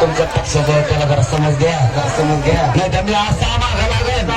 तुमच्या पक्षाचा त्याला जरा समज घ्या समज घ्या नाही तर असा मागा लागेल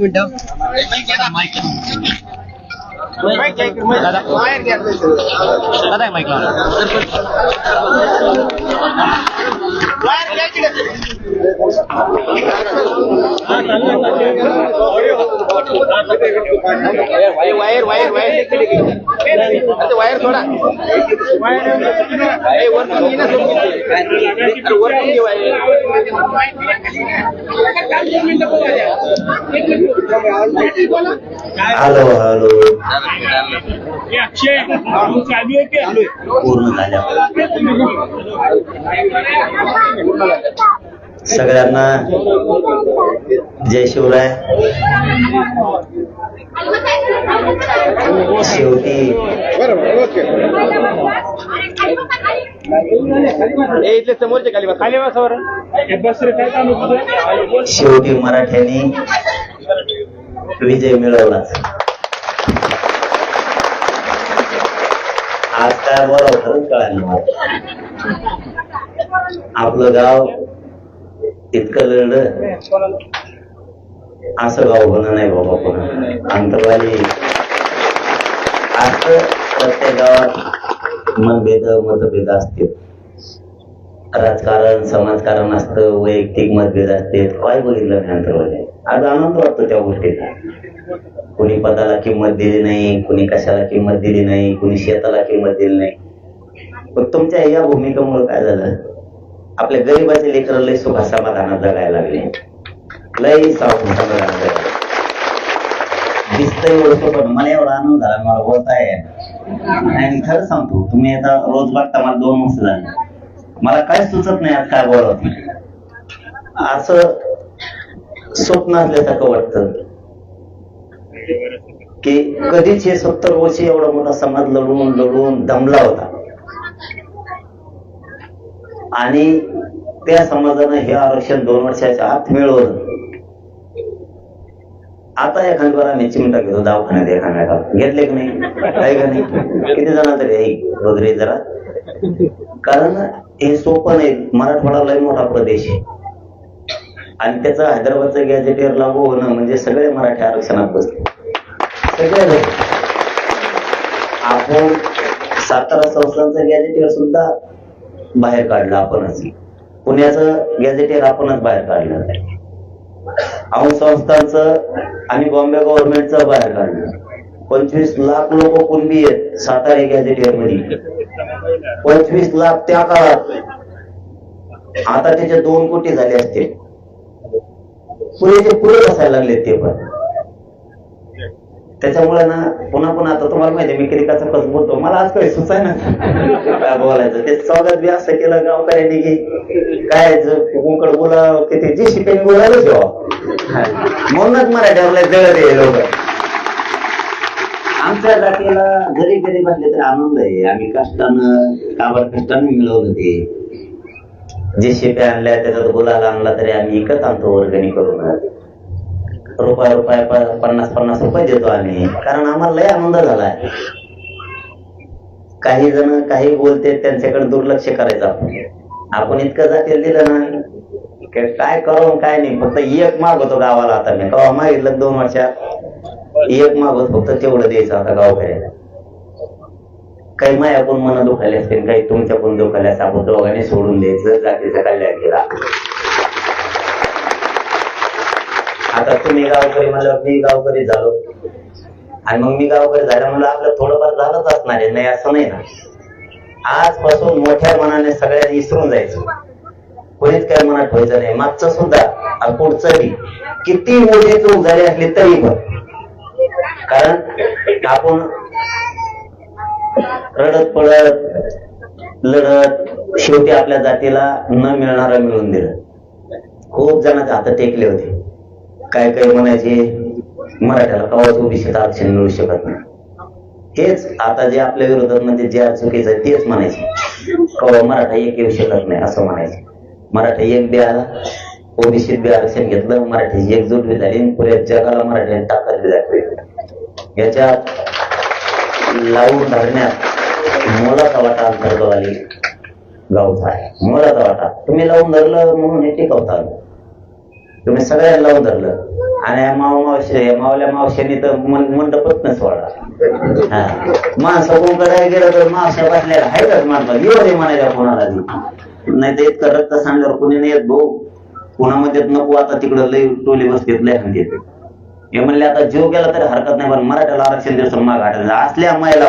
mình đâu? দাদা mike wire wire wire. Wire थोडा हॅलो हॅलो पूर्ण झाल्या सगळ्यांना जय शिवराय. शेवटी शेवटी मराठ्यांनी विजय मिळवलाच आज काय बरं होतं कळालं. आपलं गाव इतकं लढलं असं गाव होणं नाही बाबा पुन्हा अंतरवाली. असं प्रत्येक गावात मनभेद मतभेद असतील. राजकारण समाजकारण असतं वैयक्तिक मतभेद असते काय बघितलं नाही अंतरवाली? आज आनंद वाटतो त्या गोष्टीचा. कुणी पदाला किंमत दिली नाही कुणी कशाला किंमत दिली नाही कुणी शेताला किंमत दिली नाही. पण तुमच्या या भूमिकेमुळे काय झालं? आपल्या गरीबाचे लेकर लय सुखा समाधानात जगायला लागले. लय सावून समाधानात जगायला दिसतंय ओळखतो पण मला एवढा आनंद झाला मला बोलताय आणि खरं सांगतो तुम्ही आता रोज बघता मला दोन वर्ष झाले मला काय सुचत नाही आज काय बोलत नाही असं स्वप्न असल्यासारखं वाटतं. की कधीच हे सत्तर वर्षी एवढा मोठा समाज लढून लढून दमला होता. आणि त्या समाजानं हे आरक्षण दोन वर्षाच्या आत मिळवलं. आता एखादी बरं आम्ही चिमटा घेतो दवाखान्यात एखाद्या घेतले की नाही? का नाही? किती जण तरी वगैरे जरा. कारण हे सोपं नाही. मराठवाडा लय मोठा प्रदेश आहे. आणि त्याचं हैदराबादचं गॅजेटेअर लागू होणं म्हणजे सगळे मराठी आरक्षणात बसले. सगळे आपण सातारा संस्थांचं गॅजेटेअर सुद्धा बाहेर काढलं आपणच. पुण्याचं गॅजेटियर आपणच बाहेर काढलं. औंध संस्थांचं आणि बॉम्बे गव्हर्नमेंटचं बाहेर काढलं. पंचवीस लाख लोक कुणबी आहेत? सातारा गॅजेटियरमध्ये पंचवीस लाख त्या काळात. आता त्याचे दोन कोटी झाले असते. पुरेचे पुरे बसायला लागले ते पण. त्याच्यामुळे ना पुन्हा पुन्हा आता तुम्हाला माहिती मी किती कसं बोलतो. मला आज काही सुचाय ना काय बोलायचं? ते स्वागत बी असं केलं गावकऱ्यांनी की काय कोकड बोला किती जे शिकायला बोलायला जेव्हा म्हणूनच मराठ्याला जगत आहे लोक. आमच्या जातीला जरी गरीब असले तरी आनंद आहे. आम्ही कष्टानं काबर कष्टानं मिळवलं ते. जे शेप्या आणल्या त्याच्यात गुलाल आणला तरी आम्ही एकच आणतो वर्गणी करून. रुपया रुपया पन्नास पन्नास रुपये देतो आम्ही. कारण आम्हाला लय आनंद झालाय. काही जण काही बोलते त्यांच्याकडे दुर्लक्ष करायचं आपण. इतकं जातील दिलं ना काय करू काय नाही. फक्त एक मागवतो गावाला आता मी. कवा मागितलं दोन वर्षात. एक मागवत फक्त तेवढं द्यायचं आता गावकऱ्याला काही मायाकडून मन दुखायला असतील काही तुमच्याकडून दुखायला आपण दोघांनी सोडून द्यायचं जातीचं कल्याण केला. आता तुम्ही गावकरी म्हणलं मी गावकरी झालो. आणि मग मी गावकरी झाल्या मला आपलं थोडंफार झालंच असणार आहे नाही असं नाही ना. आजपासून मोठ्या मनाने सगळ्यांनी इसरून जायचं. कोणीच काय मनात ठेवायचं नाही. मागचं सुद्धा पुढचंही. पुढचं किती मोठी चूक झाली असली तरी पण. कारण आपण रडत पडत लढत शेवटी आपल्या जातीला न मिळणारं मिळून दिलं. खूप जणांचे हात टेकले होते. काय काय म्हणायचे मराठ्याला कवाच ओबीसीत आरक्षण मिळू शकत नाही? हेच आता जे आपल्या विरोधात म्हणजे जे चुकीचं आहे तेच म्हणायचे. कवा मराठा एक येऊ शकत नाही असं म्हणायचे. मराठा एक बी आला ओबीसीत बी आरक्षण घेतलं मराठीची एकजूट बी झाली पुऱ्या जगाला मराठ्याने ताकद बी दाखवली. याच्यात लावून धरण्यात मोलाचा वाटा अंतर्गतवाली गावचा आहे. मोलाचा वाटा. तुम्ही लावून धरलं म्हणून हे टिकवता आलं. तुम्ही सगळ्यांना लावून धरलं आणि माव मावशी मावल्या मावशांनी तर मंडपच नाही सोडला हा. माणसं कोणकडे गेलं तर मावशा बसल्या आहेतच माणसं. येऊ दे म्हणायला कोणाला नाही तर इतकं रक्त सांगल्यावर कोणी नाही येत भाऊ. कोणामध्ये नको आता तिकडं लय टोली बसतेत लय हंडीत हे म्हणले आता जीव गेला तरी हरकत नाही पण मराठ्याला आरक्षण दिवस माग आठवलं असल्या महिला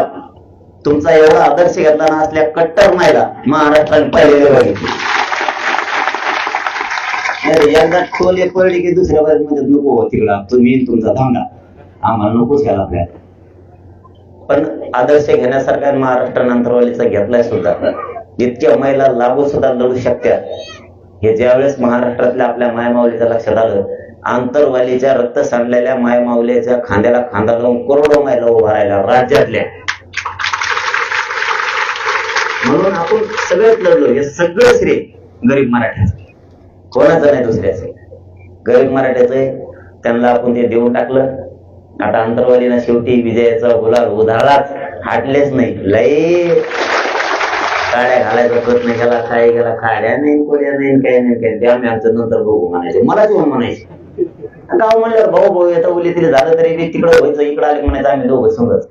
तुमचा एवढा आदर्श घेतला ना असल्या कट्टर महिला महाराष्ट्राने पाहिलेले बघितले नाही, खोल एक पडली की दुसऱ्या बाजू मध्ये नको हो तिकडं तुम्ही तुमचा थांबा आम्हाला नकोच घ्यायला आपल्या पण आदर्श घेण्यासारखा महाराष्ट्र नंतरवालीचा घेतलाय सुद्धा. इतक्या महिला लागू सुद्धा लढू शकतात हे ज्यावेळेस महाराष्ट्रातल्या आपल्या मायमाऊलीच्या लक्षात आलं आंतरवालीच्या रक्त सांडलेल्या मायमाऊलीच्या खांद्याला खांदा लावून करोडो महिला उभा राहिल्या राज्यातल्या. म्हणून आपण सगळंच लढलो हे सगळं श्रेय गरीब मराठ्याचं. कोणाचं नाही दुसऱ्याचं. गरीब मराठ्याचं आहे. त्यांना आपण ते देऊन टाकलं. आता अंतरवालीनं शेवटी विजयाचा गुलाल उधाळाच हाटलेच नाही. लई काड्या घालायचा प्रयत्न केला काय केला काड्या नाही कोड्या नाही काय नाही काय ते आम्ही आमचं नंतर बघू म्हणायचे. मला जेव्हा म्हणायचे. गाव म्हणल्यावर भाऊ भाऊ येतं उली तरी झालं तरी बी तिकडं व्हायचं इकडं आले म्हणायचं आम्ही दोघं समजत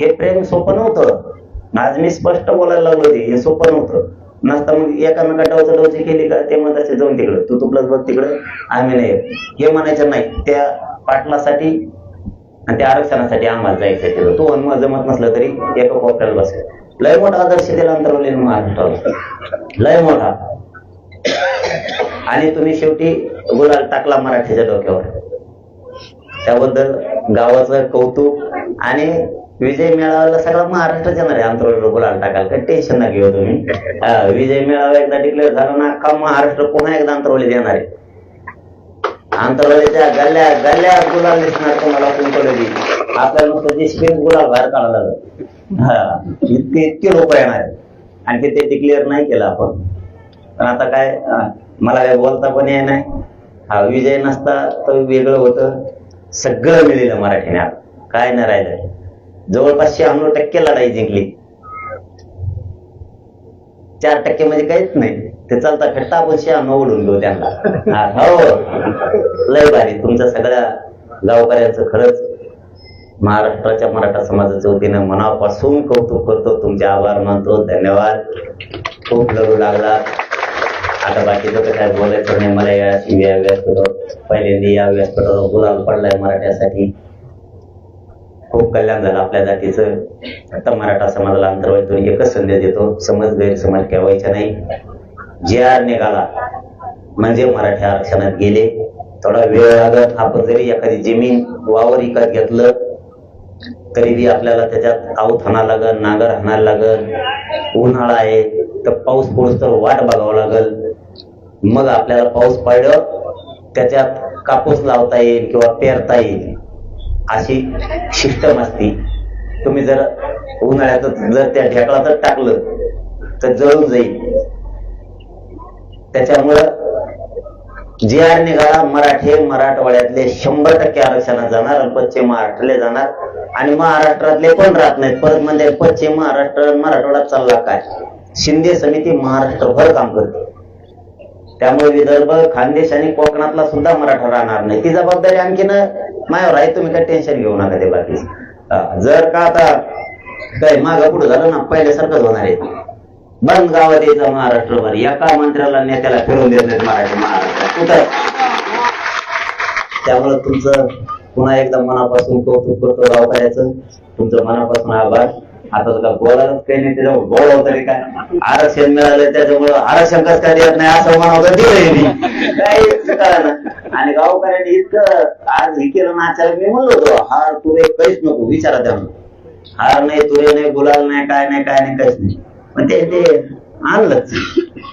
हे प्रेम सोपं नव्हतं. आज मी स्पष्ट बोलायला लागलो ते हे सोपं नव्हतं. नसता मग एकामेका डावचं डावची केली का ते मग तसे जाऊन तिकडं. तू तुपलाच बघ तिकडं आम्ही नाही हे म्हणायचं नाही. त्या पाटलासाठी आणि त्या आरक्षणासाठी आम्हाला जायचं तिकडं. तू अनुभव जमत नसलं तरी एका कोपऱ्याला बस लय मोठा आदर्श त्याला अंतरवले महाराष्ट्राला लय मोठा. आणि तुम्ही शेवटी गुलाल टाकला मराठीच्या डोक्यावर. त्याबद्दल गावाचं कौतुक आणि विजय मेळाव्याला सगळा महाराष्ट्र येणार आहे. अंतरवली गुलाल टाकाल काही टेन्शन ना घेऊ तुम्ही. विजय मेळावा एकदा डिक्लेअर झाला ना का महाराष्ट्र पुन्हा एकदा अंतरवली येणार आहे. अंतरवलीच्या गल्ल्या गल्ल्या गुलाल दिसणार तुम्हाला कुंकवली आपल्याला नुसतं जे गुलाल बाहेर काढायला लागलं. हा इतके इतके लोक येणार आहेत. आणखी ते डिक्लेअर नाही केलं आपण. पण आता काय मला काय बोलता पण ये नाही हा विजय नसता तर वेगळं होतं. सगळं मिळेल मराठीने. आता. काय नाही राहिलं जवळपास शहाण्णव टक्के लढाई जिंकली. चार टक्के म्हणजे काहीच नाही. ते चालता फिरता आपण शहाण्णव ओढून घेऊ त्यांना. हो लय भारी. तुमच्या सगळ्या गावकऱ्यांचं खरंच महाराष्ट्राच्या मराठा समाजाच्या वतीनं मनापासून कौतुक करतो. तुमचे आभार मानतो. धन्यवाद. खूप लढू लागला. आता बाकीचं तर काय बोलायचं नाही. मला या या व्यासपीठावर पहिल्यांदा या व्यासपीठावर गुलाल पडलाय मराठ्यासाठी. खूप कल्याण झालं आपल्या जातीचं. आता मराठा समाजाला अंतर्वाईतून एकच संदेश देतो समज गैरसमज ठेवायचा नाही. जे आर निघाला म्हणजे मराठी आरक्षणात गेले. थोडा वेळ लागत आपण जरी एखादी जमीन वावर विकत घेतलं तरी बी आपल्याला त्याच्यात आऊत हाणा लागल नागर हाणायला लागल उन्हाळा आहे तर पाऊस पडूस तर वाट बघावं लागल. मग आपल्याला पाऊस पडलं त्याच्यात कापूस लावता येईल किंवा पेरता येईल. अशी सिस्टम नसती तुम्ही जर उन्हाळ्यात जर त्या ढेकळातच टाकलं तर जळून जाईल. त्याच्यामुळं जे आर निघाला मराठे मराठवाड्यातले शंभर टक्के आरक्षणात जाणार आणि पश्चिम महाराष्ट्राला जाणार. आणि महाराष्ट्रातले पण राहत नाहीत. परत म्हणजे पश्चिम महाराष्ट्र मराठवाडा चालला काय? शिंदे समिती महाराष्ट्रभर काम करते. त्यामुळे विदर्भ खानदेश आणि कोकणातला सुद्धा मराठा राहणार नाही. ती जबाबदारी आणखीन मायावर आहे तुम्ही काय टेन्शन घेऊ नका ते बाकी. जर का आता काय मागं पुढे झालं ना पहिल्यासारखंच होणार आहे. बंद गावात यायचं महाराष्ट्रभर. एका मंत्र्याला नेत्याला फिरून देत नाहीत मराठी महाराष्ट्रात कुठं? त्यामुळे तुमचं पुन्हा एकदा मनापासून कौतुक करतो गावकऱ्याचं. तुमचं मनापासून आभार. आता तुला बोलायलाच काही नाही त्याच्यामुळे बोलाव तरी काय? आरक्षण मिळालं त्याच्यामुळं आरक्षण कसं काय येत नाही असं म्हणावं दिलंय मी. काही कळलं आणि गावकऱ्यांनी इतकं आज हे केलं ना मी म्हणलो होतो हार तुरे काहीच नको विचारा त्यामुळे हार नाही तुरे नाही गुलाल नाही काय नाही काय नाही काहीच नाही. पण ते ते आणलंच.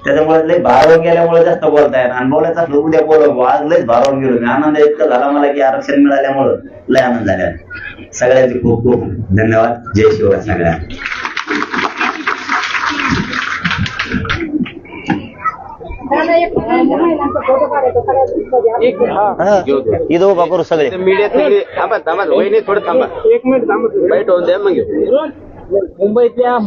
त्याच्यामुळे लय भारावून गेल्यामुळे जास्त बोलता येणार आणि बोलायचं उद्या बोलव आज लयच भारावून गेलो मी. आनंद इतकं झाला मला की आरक्षण मिळाल्यामुळं लय आनंद झाला. सगळ्यांचे खूप खूप धन्यवाद. जय शिव सगळ्यांना ಇದು करू सगळे. मीडियात थांबा थांबा वहिनी थोडं थांबा. एक मिनिट थांबा. वाईट होऊन द्या मग मुंबईतल्या